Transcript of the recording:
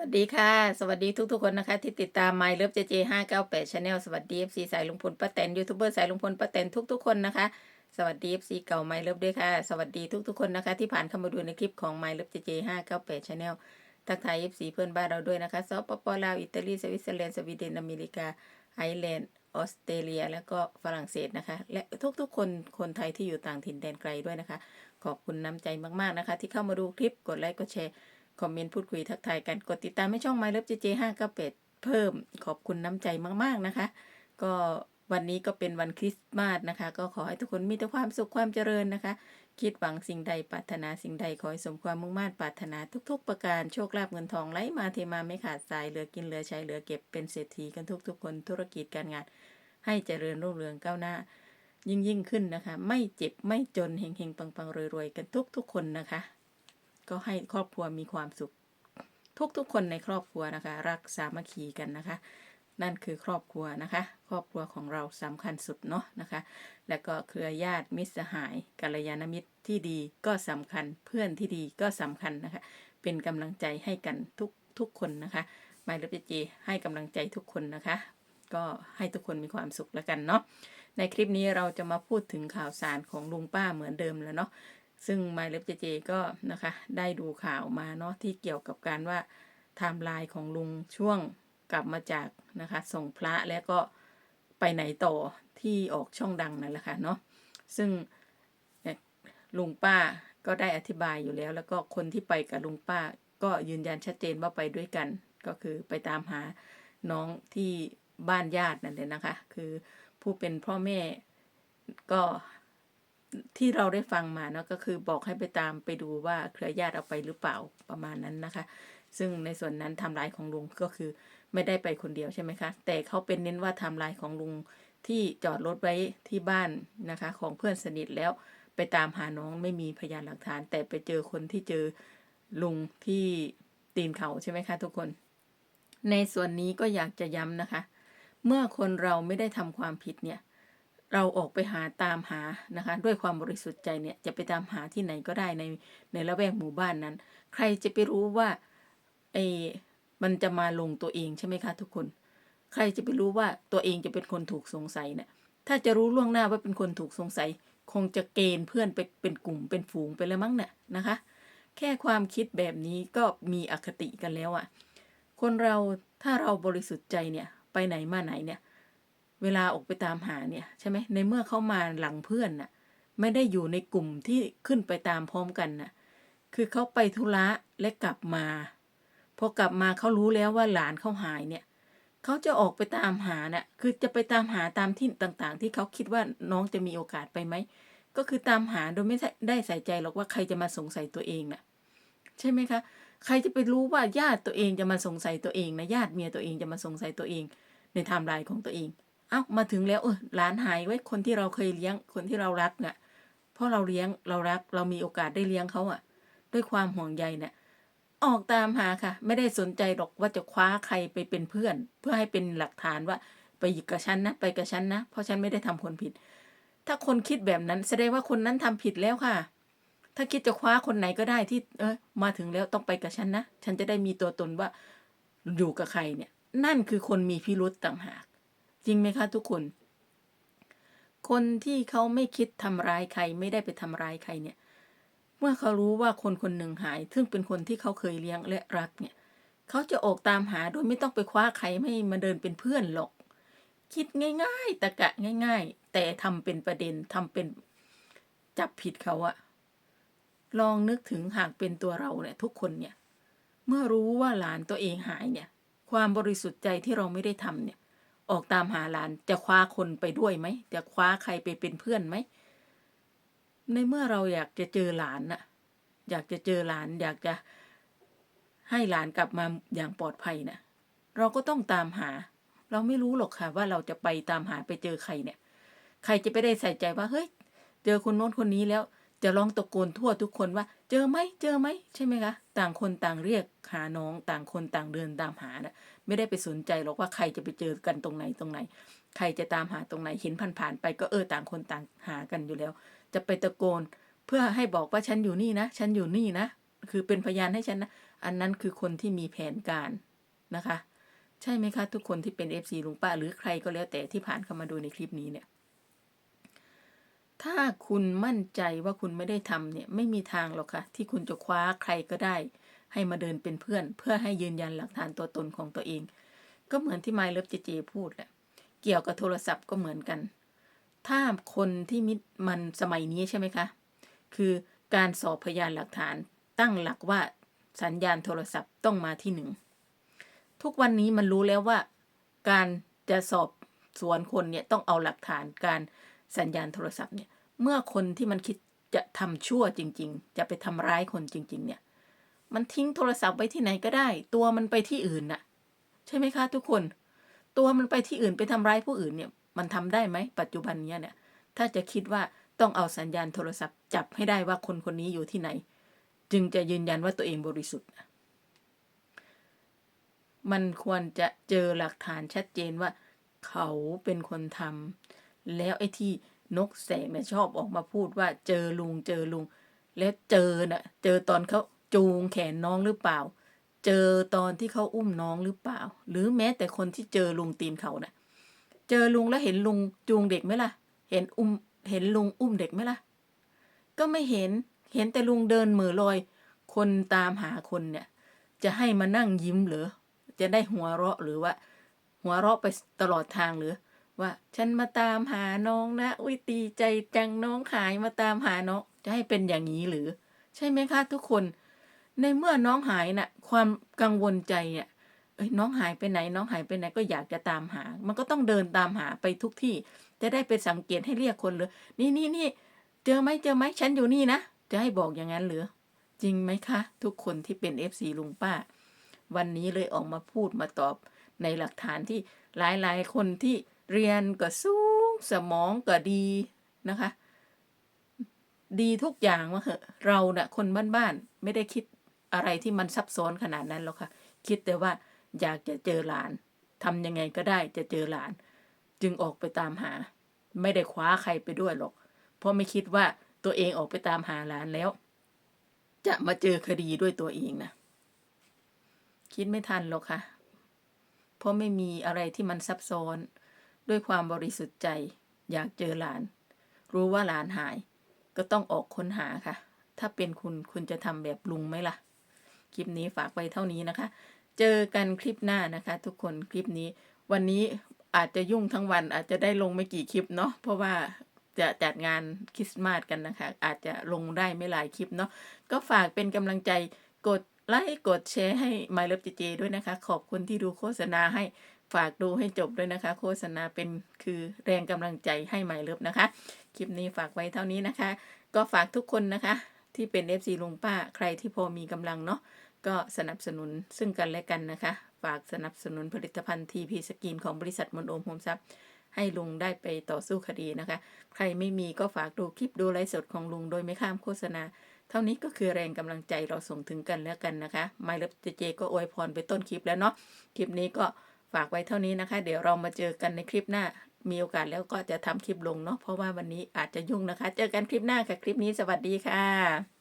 วัสดีค่ะ สวัสดีทุก ๆ คนนะคะ ที่ติดตาม My Love JJ 598 Channel สวัสดี FC สายลุงพลป้าแตนยูทูบเบอร์สายลุงพลป้าแตนทุก ๆ คนนะคะ สวัสดี FC เก่า My Love ด้วยค่ะ สวัสดีทุก ๆ คนนะคะ ที่ผ่านเข้ามาดูในคลิปของ My Love JJ 598 Channel ทักทาย FC เพื่อนบ้านเราด้วยนะคะสปปลาวอิตาลีสวิตเซอร์แลนด์สวีเดนอเมริกาไอร์แลนด์ออสเตรเลีย แล้วก็ฝรั่งเศสนะคะ และทุกๆ คนคนไทยที่อยู่ต่างถิ่นแดนไกลด้วยนะคะ ขอบคุณน้ำใจมากๆนะคะ ที่เข้ามาดูคลิปกดไลค์กดแชร์ คอมเมนต์พูดคุยทักทายกันกดติดตามให้ช่อง My Love JJ 598เพิ่มขอบคุณน้ำใจมากๆนะคะ ก็วันนี้ก็เป็นวันคริสต์มาสนะคะ ก็ขอให้ทุกคนมีแต่ความสุขความเจริญนะคะ คิดหวังสิ่งใดปรารถนาสิ่งใดขอให้สมความมุ่งมั่นปรารถนาทุก ๆ ประการโชคลาภเงินทองไหลมาเทมาไม่ขาดสายเหลือกินเหลือใช้เหลือเก็บเป็นเศรษฐีกันทุก ๆ คนธุรกิจการงาน ให้เจริญรุ่งเรืองก้าวหน้า ยิ่งยิ่งขึ้นนะคะ ไม่เจ็บไม่จนเฮงเฮงปังปังรวยรวยๆกันทุก ๆ คนนะคะ ก็ให้ครอบครัวมีความสุข ทุกๆคนในครอบครัวนะคะ รักสามัคคีกันนะคะ นั่นคือครอบครัวนะคะ ครอบครัวของเราสำคัญสุดเนาะนะคะ แล้วก็เครือญาติมิตรสหายกัลยาณมิตรที่ดีก็สำคัญเพื่อนที่ดีก็สำคัญนะคะ เป็นกำลังใจให้กันทุกทุกคนนะคะหมายเลขจีให้กำลังใจทุกคนนะคะ ก็ให้ทุกคนมีความสุขแล้วกันเนาะในคลิปนี้เราจะมาพูดถึงข่าวสารของลุงป้าเหมือนเดิมแล้วเนาะ ซึ่ง My l e f JJ ก็นะคะ ได้ดูข่าวมาเนาะที่เกี่ยวกับการว่าไทม์ไลน์ของลุงช่วงกลับมาจากนะคะส่งพระแล้วก็ไปไหนต่อที่ออกช่องดังนั่นแหละค่ะเนาะซึ่งลุงป้าก็ได้อธิบายอยู่แล้ว แล้วก็คนที่ไปกับลุงป้า ก็ยืนยันชัดเจนว่าไปด้วยกัน ก็คือไปตามหาน้องที่บ้านญาตินั่นเลยนะคะ คือผู้เป็นพ่อแม่ก็ ที่เราได้ฟังมาเนาะก็คือบอกให้ไปตามไปดูว่าเครือญาติเอาไปหรือเปล่าประมาณนั้นนะคะ ซึ่งในส่วนนั้นทำลายของลุงก็คือไม่ได้ไปคนเดียวใช่ไหมคะ แต่เขาเป็นเน้นว่าทำลายของลุงที่จอดรถไว้ที่บ้านนะคะ ของเพื่อนสนิทแล้วไปตามหาน้องไม่มีพยานหลักฐาน แต่ไปเจอคนที่เจอลุงที่ตีนเขาใช่ไหมคะทุกคน ในส่วนนี้ก็อยากจะย้ำนะคะ เมื่อคนเราไม่ได้ทำความผิดเนี่ย เราออกไปหาตามหานะคะ ด้วยความบริสุทธิ์ใจเนี่ยจะไปตามหาที่ไหนก็ได้ในในละแวกหมู่บ้านนั้น ใครจะไปรู้ว่าไอ้มันจะมาลงตัวเองใช่ไหมคะทุกคน ใครจะไปรู้ว่าตัวเองจะเป็นคนถูกสงสัยเนี่ยถ้าจะรู้ล่วงหน้าว่าเป็นคนถูกสงสัย คงจะเกณฑ์เพื่อนไปเป็นกลุ่มเป็นฝูงไปแล้วมั้งเนี่ยนะคะ แค่ความคิดแบบนี้ก็มีอคติกันแล้วอะ่ะคนเราถ้าเราบริสุทธิ์ใจเนี่ยไปไหนมาไหนเนี่ย เวลาออกไปตามหาเนี่ยใช่ไหมในเมื่อเขามาหลังเพื่อนน่ะ ไม่ได้อยู่ในกลุ่มที่ขึ้นไปตามพร้อมกันน่ะ คือเขาไปธุระและกลับมา พอกลับมาเขารู้แล้วว่าหลานเขาหายเนี่ยเขาจะออกไปตามหาน่ะ คือจะไปตามหาตามที่ต่างๆ ที่เขาคิดว่าน้องจะมีโอกาสไปไหม ก็คือตามหาโดยไม่ได้ใส่ใจหรอกว่าใครจะมาสงสัยตัวเองน่ะ ใช่ไหมคะ ใครจะไปรู้ว่าญาติตัวเองจะมาสงสัยตัวเองนะญาติเมียตัวเองจะมาสงสัยตัวเอง ในไทม์ไลน์ของตัวเอง เอ้ามาถึงแล้วเออหลานหายไว้คนที่เราเคยเลี้ยงคนที่เรารักเนี่ยเพราะเราเลี้ยงเรารักเรามีโอกาสได้เลี้ยงเขาอะด้วยความห่วงใยเนี่ยออกตามหาค่ะ ไม่ได้สนใจหรอกว่าจะคว้าใครไปเป็นเพื่อน เพื่อให้เป็นหลักฐานว่าไปหยิกกับฉันนะไปกับฉันนะ เพราะฉันไม่ได้ทำคนผิด ถ้าคนคิดแบบนั้นแสดงว่าคนนั้นทำผิดแล้วค่ะ ถ้าคิดจะคว้าคนไหนก็ได้ที่ เออมาถึงแล้วต้องไปกับฉันนะ ฉันจะได้มีตัวตนว่าอยู่กับใครเนี่ย นั่นคือคนมีพิรุษต่างหาก จริงไหมคะทุกคน คนที่เขาไม่คิดทำร้ายใครไม่ได้ไปทำร้ายใครเนี่ย เมื่อเขารู้ว่าคนคนหนึ่งหาย ซึ่งเป็นคนที่เขาเคยเลี้ยงและรักเนี่ยเขาจะออกตามหาโดยไม่ต้องไปคว้าใครไม่มาเดินเป็นเพื่อนหรอก คิดง่าย ๆ ตะกะง่าย ๆ แต่ทำเป็นประเด็นทำเป็นจับผิดเขาอะลองนึกถึงหากเป็นตัวเราเนี่ยทุกคนเนี่ย เมื่อรู้ว่าหลานตัวเองหายเนี่ย ความบริสุทธิ์ใจที่เราไม่ได้ทำเนี่ย ออกตามหาหลานจะคว้าคนไปด้วยไหม จะคว้าใครไปเป็นเพื่อนไหม ในเมื่อเราอยากจะเจอหลานน่ะ อยากจะเจอหลาน อยากจะให้หลานกลับมาอย่างปลอดภัยน่ะ เราก็ต้องตามหา เราไม่รู้หรอกค่ะ ว่าเราจะไปตามหาไปเจอใครเนี่ย ใครจะไปได้ใส่ใจว่าเฮ้ย เจอคนโน้นคนนี้แล้ว จะร้องตะโกนทั่วทุกคนว่า เจอไหมเจอไหมใช่ไหมคะ ต่างคนต่างเรียกหาน้อง ต่างคนต่างเดินตามหาน่ะไม่ได้ไปสนใจหรอกว่าใครจะไปเจอกันตรงไหนตรงไหน ใครจะตามหาตรงไหนเห็นผ่านๆไปก็เออต่างคนต่างหากันอยู่แล้ว จะไปตะโกนเพื่อให้บอกว่าฉันอยู่นี่นะ ฉันอยู่นี่นะ คือเป็นพยานให้ฉันนะ อันนั้นคือคนที่มีแผนการนะคะ ใช่ไหมคะ ทุกคนที่เป็น FC ลุงป้าหรือใครก็แล้วแต่ที่ผ่านเข้ามาดูในคลิปนี้เนี่ย ถ้าคุณมั่นใจว่าคุณไม่ได้ทำเนี่ยไม่มีทางหรอกค่ะ ที่คุณจะคว้าใครก็ได้ ให้มาเดินเป็นเพื่อน เพื่อให้ยืนยันหลักฐานตัวตนของตัวเอง ก็เหมือนที่ไมล์เลิฟเจเจพูดแหละเกี่ยวกับโทรศัพท์ก็เหมือนกัน ถ้าคนที่มิมันสมัยนี้ใช่ไหมคะ คือการสอบพยานหลักฐานตั้งหลักว่าสัญญาณโทรศัพท์ต้องมาที่หนึ่งทุกวันนี้มันรู้แล้วว่า การจะสอบสวนคนเนี่ยต้องเอาหลักฐานการ สัญญาณโทรศัพท์เนี่ยเมื่อคนที่มันคิดจะทำชั่วจริง ๆ จะไปทำร้ายคนจริง ๆ เนี่ย มันทิ้งโทรศัพท์ไว้ที่ไหนก็ได้ ตัวมันไปที่อื่นน่ะ ใช่ไหมคะทุกคน ตัวมันไปที่อื่นไปทำร้ายผู้อื่นเนี่ย มันทำได้ไหมปัจจุบันเนี้ยเนี่ย ถ้าจะคิดว่าต้องเอาสัญญาณโทรศัพท์จับให้ได้ว่าคนคนนี้อยู่ที่ไหน จึงจะยืนยันว่าตัวเองบริสุทธิ์ มันควรจะเจอหลักฐานชัดเจนว่า เขาเป็นคนทำ แล้วไอ้ที่นกแสกเนี่ยชอบออกมาพูดว่าเจอลุงเจอลุง แล้วเจอน่ะ เจอตอนเขาจูงแขนน้องหรือเปล่า เจอตอนที่เขาอุ้มน้องหรือเปล่า หรือแม้แต่คนที่เจอลุงตีนเขาน่ะ เจอลุงแล้วเห็นลุงจูงเด็กไหมล่ะ เห็นอุ้มเห็นลุงอุ้มเด็กไหมล่ะ ก็ไม่เห็นเห็นแต่ลุงเดินเหมือลอย คนตามหาคนเนี่ย จะให้มานั่งยิ้มหรือ จะได้หัวเราะหรือว่า หัวเราะไปตลอดทางหรือ ว่าฉันมาตามหาน้องนะอุ้ยตีใจจังน้องหายมาตามหาน้องจะให้เป็นอย่างนี้หรือ ใช่ไหมคะทุกคน ในเมื่อน้องหายน่ะ ความกังวลใจเนี่ยเอ้ยน้องหายไปไหน น้องหายไปไหนก็อยากจะตามหา มันก็ต้องเดินตามหาไปทุกที่ จะได้ไปสังเกตให้เรียกคนเลยนี่นี่นี่เจอไหมเจอไหมฉันอยู่นี่นะจะให้บอกอย่างนั้นหรือ จริงไหมคะ ทุกคนที่เป็นเอฟซีลุงป้า วันนี้เลยออกมาพูดมาตอบในหลักฐานที่หลายๆคนที่ เรียนก็สูงสมองก็ดีนะคะ ดีทุกอย่างว่าเหอะเราเนะ่ะคนบ้านๆไม่ได้คิดอะไรที่มันซับซ้อนขนาดนั้นหรอกค่ะ คิดแต่ว่าอยากจะเจอหลานทำยังไงก็ได้จะเจอหลาน จึงออกไปตามหา ไม่ได้คว้าใครไปด้วยหรอก เพราะไม่คิดว่าตัวเองออกไปตามหาหลานแล้ว จะมาเจอคดีด้วยตัวเองนะคิดไม่ทันหรอกค่ะ เพราะไม่มีอะไรที่มันซับซ้อน ด้วยความบริสุทธิ์ใจ อยากเจอหลาน รู้ว่าหลานหาย ก็ต้องออกค้นหาค่ะ ถ้าเป็นคุณคุณจะทำแบบลุงไหมล่ะ คลิปนี้ฝากไว้เท่านี้นะคะ เจอกันคลิปหน้านะคะ ทุกคนคลิปนี้ วันนี้อาจจะยุ่งทั้งวัน อาจจะได้ลงไม่กี่คลิปเนาะเพราะว่าจะจัดงานคริสต์มาสกันนะคะ อาจจะลงได้ไม่หลายคลิปเนาะก็ฝากเป็นกำลังใจกดไลค์กดแชร์ให้ My Love JJ ด้วยนะคะ ขอบคุณที่ดูโฆษณาให้ ฝากดูให้จบด้วยนะคะ โฆษณาเป็นคือแรงกำลังใจให้ My Love นะคะ คลิปนี้ฝากไว้เท่านี้นะคะ ก็ฝากทุกคนนะคะ ที่เป็น FC ลุงป้าใครที่พอมีกำลังเนาะก็สนับสนุนซึ่งกันและกันนะคะ ฝากสนับสนุนผลิตภัณฑ์ทีพีสกินของบริษัทมนโอมโฮมซับให้ลุงได้ไปต่อสู้คดีนะคะ ใครไม่มีก็ฝากดูคลิปดูไลฟ์สดของลุงโดยไม่ข้ามโฆษณา เท่านี้ก็คือแรงกำลังใจเราส่งถึงกันแล้วกันนะคะ ไมล์เลิฟเจเจก็อวยพรไปต้นคลิปแล้วเนาะ คลิปนี้ก็ ฝากไว้เท่านี้นะคะ เดี๋ยวเรามาเจอกันในคลิปหน้า มีโอกาสแล้วก็จะทำคลิปลงเนาะเพราะว่าวันนี้อาจจะยุ่งนะคะ เจอกันคลิปหน้าค่ะคลิปนี้สวัสดีค่ะ